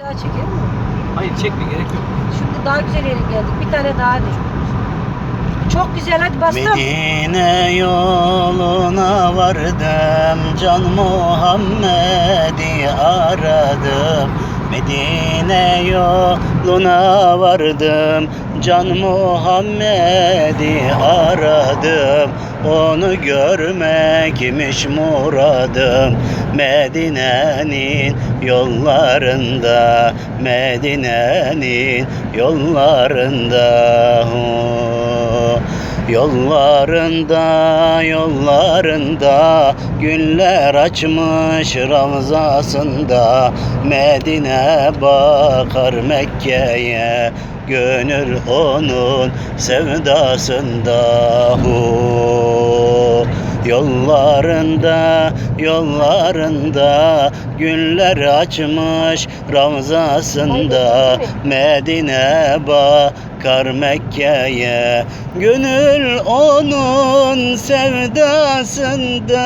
Daha çekelim mi? Hayır çekme gerek yok. Şimdi daha güzel yere geldik. Bir tane daha de. Çok güzel hadi bastım. Medine yoluna vardım Can Muhammed'i aradım Medine yoluna vardım Can Muhammed'i aradım Onu görmekmiş muradım. Medine'nin yollarında Medine'nin yollarında Yollarında, yollarında Güller açmış Ravzasında Medine bakar Mekke'ye Gönül onun sevdasında Hu. Yollarında, yollarında Güller açmış Ravzasında Medine bakar Mekke'ye. Gönül onun sevdasında